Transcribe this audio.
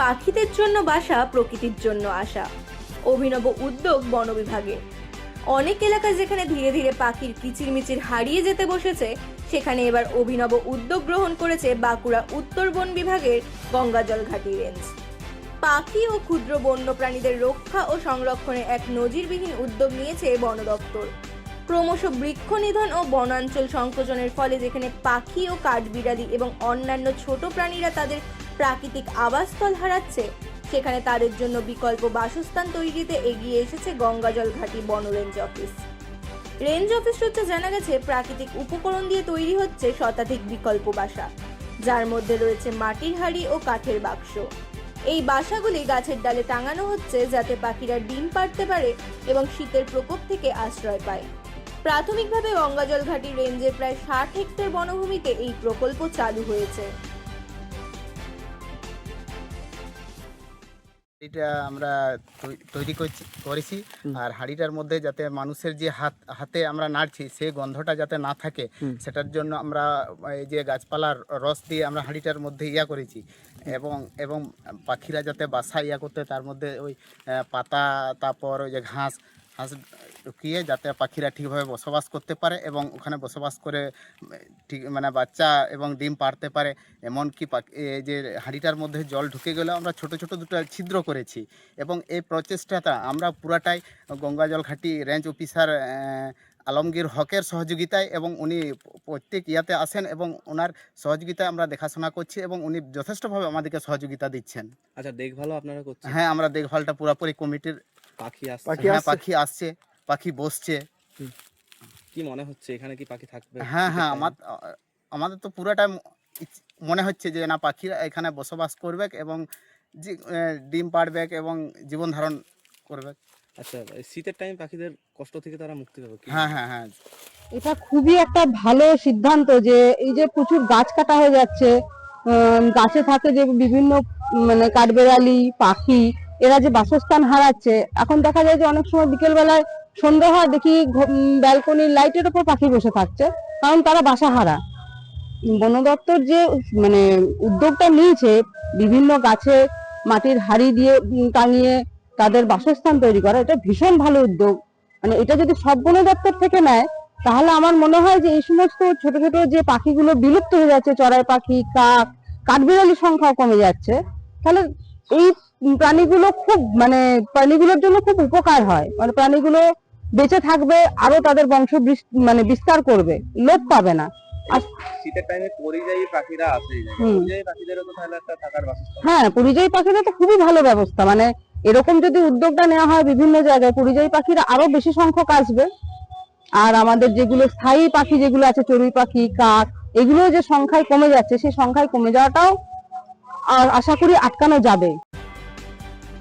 পাখিদের জন্য বাসা, প্রকৃতির জন্য আসা অভিনব উদ্যোগ বন বিভাগে অনেক এলাকা যেখানে ধীরে ধীরে পাখির কিচিরমিচির হারিয়ে যেতে বসেছে, সেখানে এবার অভিনব উদ্যোগ গ্রহণ করেছে বাঁকুড়া উত্তর বন বিভাগের গঙ্গাজল ঘাটি রেঞ্জ। পাখি ও ক্ষুদ্র বন্যপ্রাণীদের রক্ষা ও সংরক্ষণে এক নজিরবিহীন উদ্যোগ নিয়েছে বন দপ্তর। ক্রমশ বৃক্ষ নিধন ও বনাঞ্চল সংকোচনের ফলে যেখানে পাখি ও কাঠবিড়ালি এবং অন্যান্য ছোট প্রাণীরা তাদের প্রাকৃতিক আবাসস্থল হারাচ্ছে। সেখানে তাদের জন্য বিকল্প বাসস্থান তৈরিতে এগিয়ে এসেছে গঙ্গাজল ঘাটি বন রেঞ্জ অফিস। রেঞ্জ অফিস সূত্রে জানা গেছে, প্রাকৃতিক উপকরণ দিয়ে তৈরি হচ্ছে শতাধিক বিকল্প বাসা। যার মধ্যে রয়েছে মাটির হাড়ি ও কাঠের বাক্স। এই বাসাগুলি গাছের ডালে টাঙানো হচ্ছে যাতে পাখিরা ডিম পাড়তে পারে এবং শীতের প্রকোপ থেকে আশ্রয় পায়। প্রাথমিকভাবে গঙ্গাজল ঘাটি রেঞ্জের প্রায় ষাট হেক্টর বনভূমিতে এই প্রকল্প চালু হয়েছে। এটা আমরা তৈরি করছি করেছি। আর হাঁড়িটার মধ্যে যাতে মানুষের যে হাত হাতে আমরা নাড়ছি সেই গন্ধটা যাতে না থাকে সেটার জন্য আমরা এই যে গাছপালার রস দিয়ে আমরা হাঁড়িটার মধ্যে ইয়া করেছি। এবং এবং পাখিরা যাতে বাসা ইয়া করতে তার মধ্যে ওই পাতা তারপর ওই যে ঘাস ঘাস ঢুকিয়ে যাতে পাখিরা ঠিকভাবে বসবাস করতে পারে এবং ওখানে বসবাস করে ঠিক মানে বাচ্চা এবং ডিম পারতে পারে। এমনকি যে হাঁড়িটার মধ্যে জল ঢুকে গেলেও আমরা ছোট ছোট দুটো ছিদ্র করেছি। এবং এই প্রচেষ্টাটা আমরা পুরাটাই গঙ্গাজল ঘাটি রেঞ্জ অফিসার আলমগীর হকের সহযোগিতায় এবং উনি প্রত্যেক ইয়াতে আসেন এবং ওনার সহযোগিতায় আমরা দেখাশোনা করছি এবং উনি যথেষ্টভাবে আমাদেরকে সহযোগিতা দিচ্ছেন। আচ্ছা দেখভালও আপনারা করছেন? হ্যাঁ আমরা দেখভালটা পুরোপুরি কমিটির পাখি আসছে। পাখি হ্যাঁ পাখি আসছে পাখি বসছে। কি মনে হচ্ছে এখানে কি পাখি থাকবে? হ্যাঁ হ্যাঁ আমার আমাদের তো পুরোটা মনে হচ্ছে যে না পাখিরা এখানে বসবাস করবে এবং ডিম পাড়বে এবং জীবন ধারণ করবে। আচ্ছা শীতের টাইম পাখিদের কষ্ট থেকে তারা মুক্তি পাবে হ্যাঁ হ্যাঁ হ্যাঁ। এটা খুবই একটা ভালো সিদ্ধান্ত যে এই যে প্রচুর গাছ কাটা হয়ে যাচ্ছে গাছে থাকে যে বিভিন্ন মানে কাঠবেড়ালি পাখি এরা যে বাসস্থান হারাচ্ছে, এখন দেখা যায় যে অনেক সময় বিকেল বেলায় সন্ধ্যা হয়, দেখি ব্যালকনির লাইটের ওপর পাখি বসে থাকছে, কারণ তারা বাসা হারা। বন দপ্তর যে মানে উদ্যোগটা নিয়েছে, বিভিন্ন গাছে মাটির হাড়ি দিয়ে টাঙিয়ে তাদের বাসস্থান তৈরি করা, এটা ভীষণ ভালো উদ্যোগ। মানে এটা যদি সব বন দপ্তর থেকে নেয়, তাহলে আমার মনে হয় যে এই সমস্ত ছোট ছোট যে পাখিগুলো বিলুপ্ত হয়ে যাচ্ছে, চড়াই পাখি, কাক, কাঠবিড়ালির সংখ্যাও কমে যাচ্ছে। তাহলে এই প্রাণীগুলো খুব মানে প্রাণীগুলোর জন্য খুব উপকার হয়। মানে প্রাণীগুলো বেঁচে থাকবে আরও তাদের বংশ মানে বিস্তার করবে লোপ পাবে না। শীতের টাইমে পরিযায়ী পাখিরা আসে পরিযায়ী পাখিদেরও তো তাহলে একটা থাকার বাসস্থান হ্যাঁ পরিযায়ী পাখিদের তো খুবই ভালো ব্যবস্থা। মানে এরকম যদি উদ্যোগটা নেওয়া হয় বিভিন্ন জায়গায় পরিযায়ী পাখিরা আরও বেশি সংখ্যক আসবে। আর আমাদের যেগুলো স্থায়ী পাখি যেগুলো আছে চড়ুই পাখি কাক এগুলো যে সংখ্যায় কমে যাচ্ছে সেই সংখ্যায় কমে যাওয়াটাও আশা করি আটকানো যাবে।